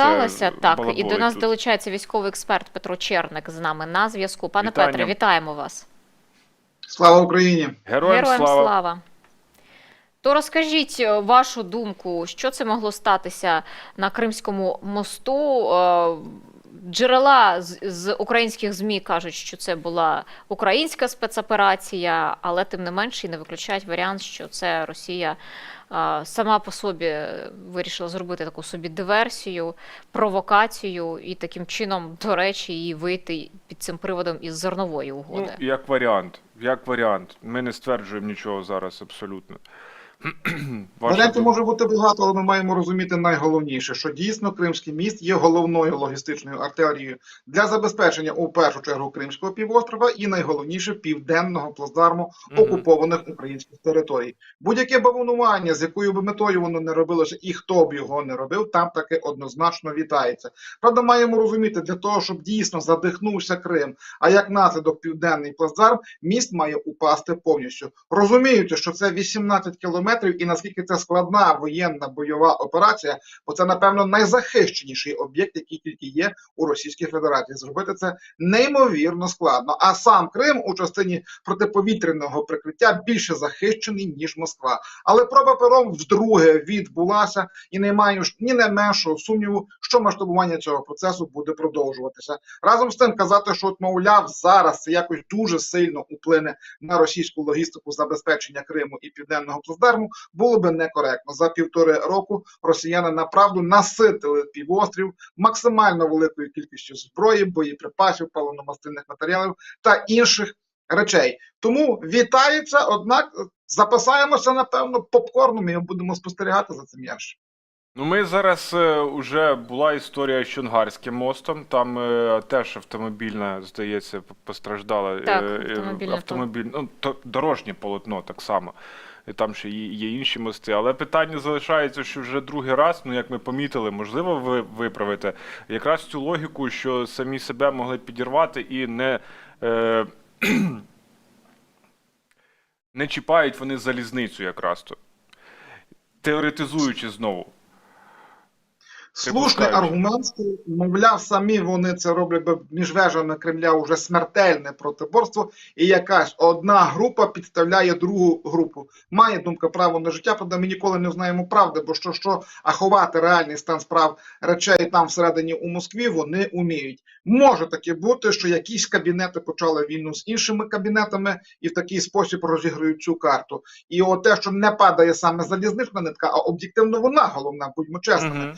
сталося. Так, і до нас тут. долучається військовий експерт Петро Черник з нами на зв'язку. Пане Вітання. Петре, вітаємо вас. Слава Україні! Героям, слава. То розкажіть е, вашу думку, що це могло статися на Кримському мосту? Джерела з, з українських ЗМІ кажуть, що це була українська спецоперація, але тим не менше і не виключають варіант, що це Росія сама по собі вирішила зробити таку собі диверсію, провокацію і таким чином, до речі, і вийти під цим приводом із зернової угоди. Ну, як варіант. Як варіант. Ми не стверджуємо нічого зараз абсолютно. Варіантів може бути багато, але ми маємо розуміти найголовніше, що дійсно Кримський міст є головною логістичною артерією для забезпечення у першу чергу Кримського півострова і найголовніше південного плацдарму окупованих українських територій. Будь-яке бавовнування, з якою би метою воно не робилося, і хто б його не робив, там таки однозначно вітається. Правда, маємо розуміти, для того, щоб дійсно задихнувся Крим, а як наслідок південний плацдарм, міст має упасти повністю. Розуміючи, що це 18 кілометрів, і наскільки це складна воєнна бойова операція, бо це напевно найзахищеніший об'єкт, який тільки є у Російській Федерації. Зробити це неймовірно складно. А сам Крим у частині протиповітряного прикриття більше захищений ніж Москва. Але проба пером вдруге відбулася, і не маю ні не меншого сумніву, що масштабування цього процесу буде продовжуватися. Разом з тим казати, що от, мовляв, зараз це якось дуже сильно вплине на російську логістику забезпечення Криму і південного плацдарму, було би некоректно. За півтори року росіяни направду наситили півострів максимально великою кількістю зброї, боєприпасів, паливно-мастильних матеріалів та інших речей. Тому вітається, однак запасаємося напевно попкорном і будемо спостерігати за цим явищем. Ну, ми зараз е, уже була історія з Чонгарським мостом. Там е, теж автомобільна, здається, постраждала. Так, е, е, автомобільне автомобіль, ну, то, дорожнє полотно так само. Там ще є інші мости. Але питання залишається, що вже другий раз, ну як ми помітили, можливо, ви виправите якраз цю логіку, що самі себе могли підірвати і не. Е, не чіпають вони залізницю якраз то. Теоретизуючи знову. Слушний аргумент, що, мовляв, самі вони це роблять між вежами Кремля уже смертельне протиборство, і якась одна група підставляє другу групу. Має думка право на життя, правда, ми ніколи не знаємо правди, бо що, що а ховати реальний стан справ речей там всередині у Москві вони уміють. Може таке бути, що якісь кабінети почали війну з іншими кабінетами і в такий спосіб розіграють цю карту. І от те, що не падає саме залізнична нитка, а об'єктивно вона головна, будьмо чесними. Мгм.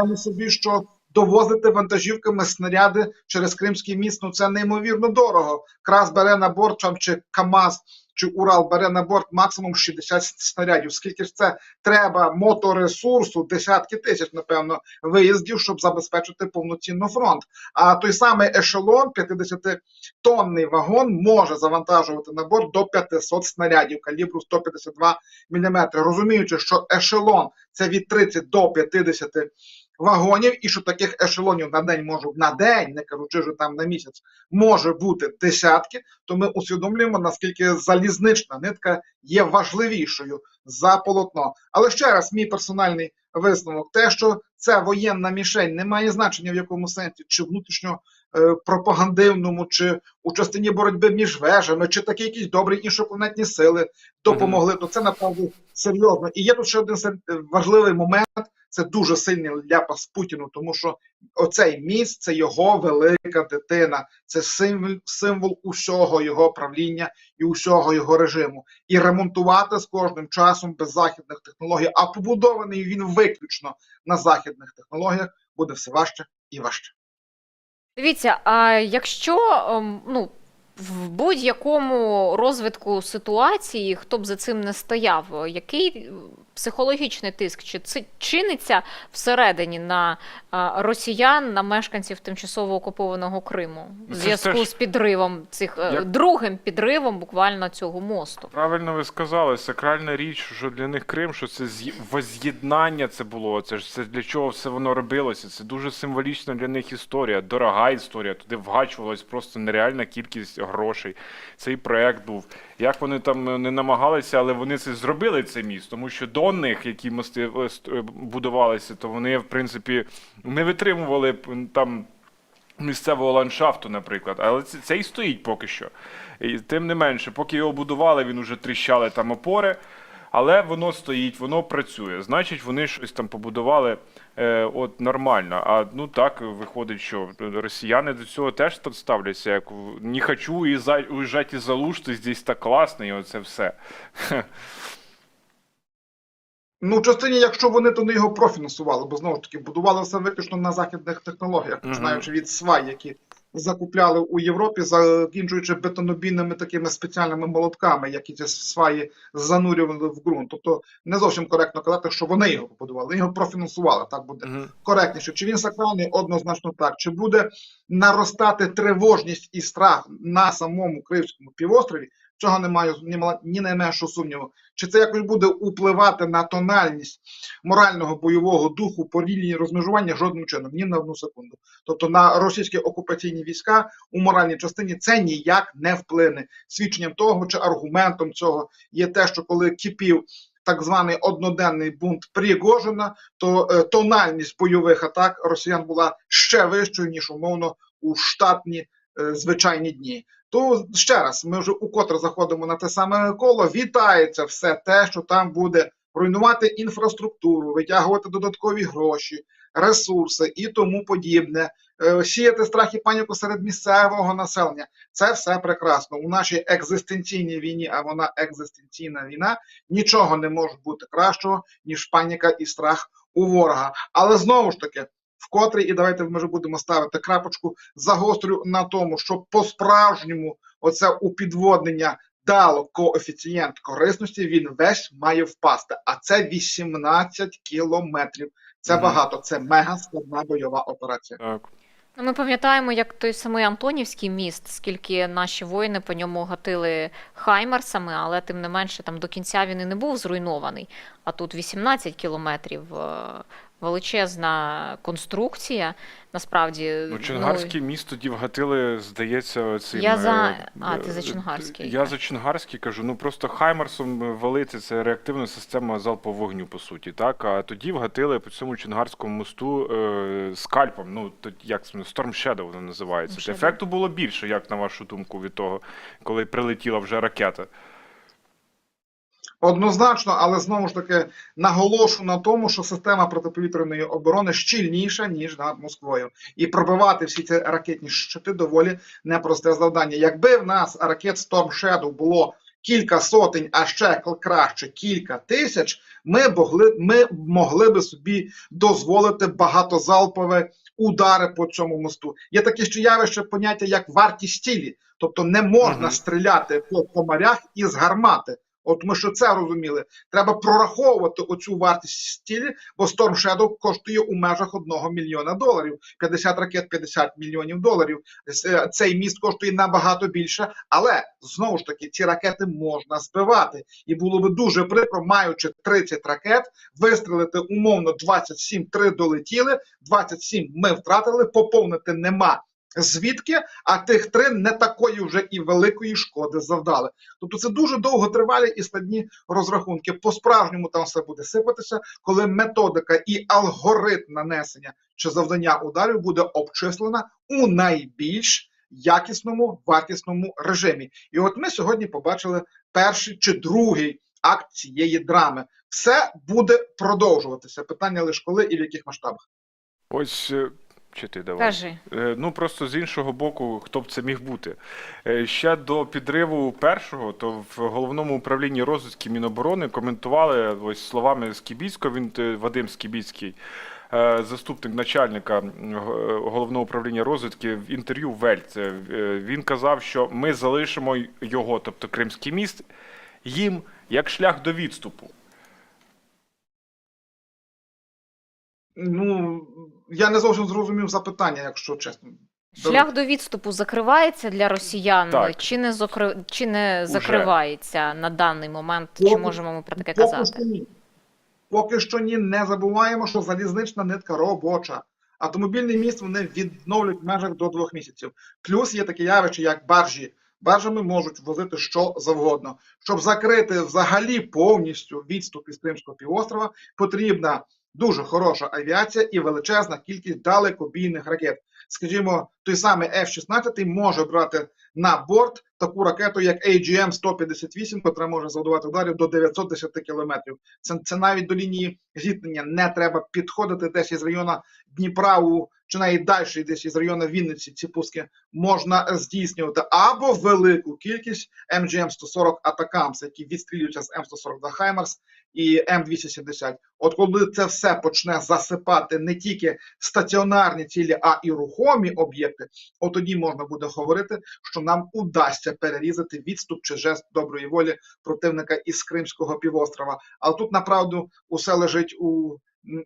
Уявляємо собі, що довозити вантажівками снаряди через Кримський міст, ну це неймовірно дорого. Крас бере на борт там, чи КАМАЗ, чи Урал бере на борт максимум 60 снарядів. Скільки ж це треба моторесурсу, десятки тисяч, напевно, виїздів, щоб забезпечити повноцінно фронт. А той самий ешелон, 50-тонний вагон, може завантажувати на борт до 500 снарядів калібру 152 мм. Розуміючи, що ешелон це від 30 до 50 вагонів, і що таких ешелонів на день може на день, не кажучи вже там на місяць, може бути десятки, то ми усвідомлюємо, наскільки залізнична нитка є важливішою за полотно. Але ще раз, мій персональний висновок: те, що це воєнна мішень, не має значення в якому сенсі, чи внутрішньо е, пропагандивному, чи у частині боротьби між вежами, чи такі якісь добрі іншопланетні сили допомогли, то це направду серйозно. І є тут ще один важливий момент. Це дуже сильний ляпас Путіну, тому що оцей міст це його велика дитина, це символ, символ усього його правління і усього його режиму. І ремонтувати з кожним часом без західних технологій, а побудований він виключно на західних технологіях, буде все важче і важче. Дивіться, а якщо ем, ну, в будь-якому розвитку ситуації, хто б за цим не стояв, який психологічний тиск чи це чиниться всередині на росіян, на мешканців тимчасово окупованого Криму в зв'язку теж- з підривом цих е, Як- другим підривом буквально цього мосту? Правильно ви сказали, сакральна річ, що для них Крим, що це з'є- воз'єднання це було. Це ж це для чого все воно робилося. Це дуже символічна для них історія, дорога історія. Туди вгачувалась просто нереальна кількість грошей. Цей проект був. Як вони там е, не намагалися, але вони це зробили цей міст, тому що до них, які мости е, е, будувалися, то вони, в принципі, не витримували там місцевого ландшафту, наприклад. Але це, це і стоїть поки що. І тим не менше, поки його будували, він уже тріщали там опори. Але воно стоїть, воно працює. Значить, вони щось там побудували е, от нормально. А ну так виходить, що росіяни до цього теж ставляться, як не хочу і за уїжджати із Залушти, здесь так класно, і оце все. Ну, в частині, якщо вони то не його профінансували, бо знову ж таки будували все виключно на західних технологіях, починаючи від свай, які закупляли у Європі, закінчуючи бетонобійними такими спеціальними молотками, які ці сваї занурювали в ґрунт. Тобто не зовсім коректно казати, що вони його побудували, його профінансували. Так буде Мгм. коректніше. Чи він сакральний? Однозначно так. Чи буде наростати тривожність і страх на самому Кримському півострові? Чого не маю ні, найменшого сумніву. Чи це якось буде впливати на тональність морального бойового духу по лінії розмежування жодним чином, ні на одну секунду. Тобто на російські окупаційні війська у моральній частині це ніяк не вплине. Свідченням того чи аргументом цього є те, що коли кипів так званий одноденний бунт Пригожина, то е, тональність бойових атак росіян була ще вищою ніж умовно у штатні е, звичайні дні. То ще раз ми вже укотре заходимо на те саме коло. Вітається все те, що там буде руйнувати інфраструктуру, витягувати додаткові гроші, ресурси і тому подібне, е, сіяти страх і паніку серед місцевого населення. Це все прекрасно. У нашій екзистенційній війні, а вона екзистенційна війна, нічого не може бути кращого, ніж паніка і страх у ворога. Але знову ж таки, вкотре, і давайте ми вже будемо ставити крапочку, загострю на тому, що по-справжньому оце упідводнення дало коефіцієнт корисності, він весь має впасти. А це 18 кілометрів. Це Мгм. багато, це мега складна бойова операція. Так. Ну, ми пам'ятаємо, як той самий Антонівський міст, скільки наші воїни по ньому гатили хаймерсами, але тим не менше там до кінця він і не був зруйнований. А тут 18 кілометрів. Величезна конструкція, насправді. Ну, Чонгарський міст тоді вгатили, здається, цим. Я за- е, а, ти за е, Чонгарський. Я за Чонгарський кажу. Ну просто Хаймерсом валити це реактивна система залпового вогню, по суті. Так, а тоді вгатили по цьому Чонгарському мосту е, скальпом. Ну, то як Storm Shadow воно називається. Shadow. Ефекту було більше, як на вашу думку, від того, коли прилетіла вже ракета. Однозначно, але знову ж таки наголошу на тому, що система протиповітряної оборони щільніша ніж над Москвою, і пробивати всі ці ракетні щити доволі непросте завдання. Якби в нас ракет Storm Shadow було кілька сотень, а ще краще кілька тисяч, ми могли, ми могли би собі дозволити багатозалпове удари по цьому мосту. Є таке ще явище поняття як вартість цілі, тобто не можна Мгм. стріляти по комарях із гармати. От ми що це розуміли. Треба прораховувати оцю вартість стілі, бо Storm Shadow коштує у межах 1 мільйона доларів. 50 ракет 50 мільйонів доларів. Цей міст коштує набагато більше, але знову ж таки ці ракети можна збивати. І було би дуже прикро, маючи 30 ракет, вистрілити умовно 27, 3 долетіли, 27 ми втратили, поповнити нема. Звідки, а тих три не такої вже і великої шкоди завдали. Тобто це дуже довготривалі і складні розрахунки. По-справжньому там все буде сипатися, коли методика і алгоритм нанесення чи завдання ударів буде обчислена у найбільш якісному вартісному режимі. І от ми сьогодні побачили перший чи другий акт цієї драми. Все буде продовжуватися. Питання лише коли і в яких масштабах. Ось. Чи ти давай? Кажи. Е, Ну просто з іншого боку, хто б це міг бути. Е, Ще до підриву першого, то в головному управлінні розвідки Міноборони коментували ось словами Скібіцького, він е, Вадим Скібіцький, заступник начальника головного управління розвідки в інтерв'ю Вельт. Він казав, що ми залишимо його, тобто Кримський міст, їм як шлях до відступу. Ну я не зовсім зрозумів запитання, якщо чесно. Шлях до відступу закривається для росіян, Так. чи не зокри... чи не Уже. закривається на даний момент? Чи можемо ми про таке Поки казати? що ні. Поки що ні, не забуваємо, що залізнична нитка робоча. Автомобільний міст вони відновлюють в межах до двох місяців. Плюс є таке явище, як баржі баржами можуть возити що завгодно. Щоб закрити взагалі повністю відступ із Кримського півострова, потрібна дуже хороша авіація і величезна кількість далекобійних ракет. Скажімо, той самий F-16 може брати на борт таку ракету, як AGM-158, яка може завдавати ударів до 910 кілометрів. Це, це навіть до лінії зіткнення не треба підходити десь із району Дніпра у чи навіть далі, десь із району Вінниці ці пуски можна здійснювати або велику кількість MGM-140 Атакамс, які відстрілюються з М142 Хаймерс і М270. От коли це все почне засипати не тільки стаціонарні цілі, а і рухомі об'єкти, от тоді можна буде говорити, що нам удасться перерізати відступ чи жест доброї волі противника із Кримського півострова. Але тут направду усе лежить у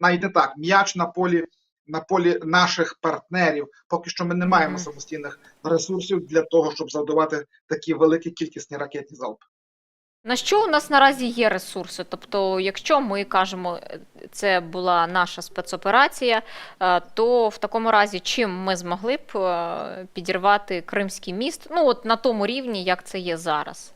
навіть не так м'яч на полі. На полі наших партнерів поки що ми не маємо самостійних ресурсів для того, щоб завдавати такі великі кількісні ракетні залпи. На що у нас наразі є ресурси? Тобто, якщо ми кажемо, це була наша спецоперація, е, то в такому разі чим ми змогли б е, підірвати Кримський міст? Ну от на тому рівні, як це є зараз.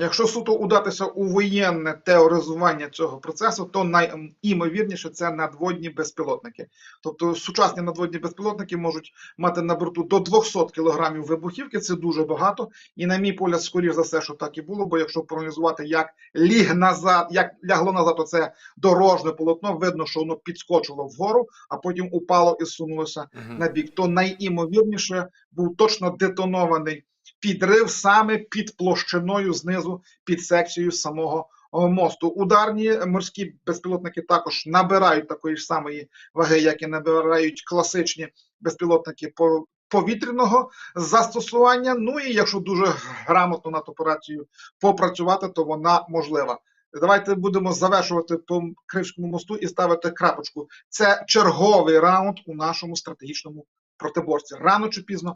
Якщо суто удатися у воєнне теоризування цього процесу, то найімовірніше це надводні безпілотники. Тобто сучасні надводні безпілотники можуть мати на борту до 200 кілограмів вибухівки. Це дуже багато. І на мій погляд, скоріш за все, що так і було. Бо якщо проаналізувати, як ліг назад, як лягло назад, то це дорожне полотно, видно, що воно підскочило вгору, а потім упало і сунулося на бік. То найімовірніше був точно детонований підрив саме під площиною знизу, під секцією самого мосту. Ударні морські безпілотники також набирають такої ж самої ваги, як і набирають класичні безпілотники по повітряного застосування. Ну і якщо дуже грамотно над операцією попрацювати, то вона можлива. Давайте будемо завершувати по Кримському мосту і ставити крапочку. Це черговий раунд у нашому стратегічному протиборці. Рано чи пізно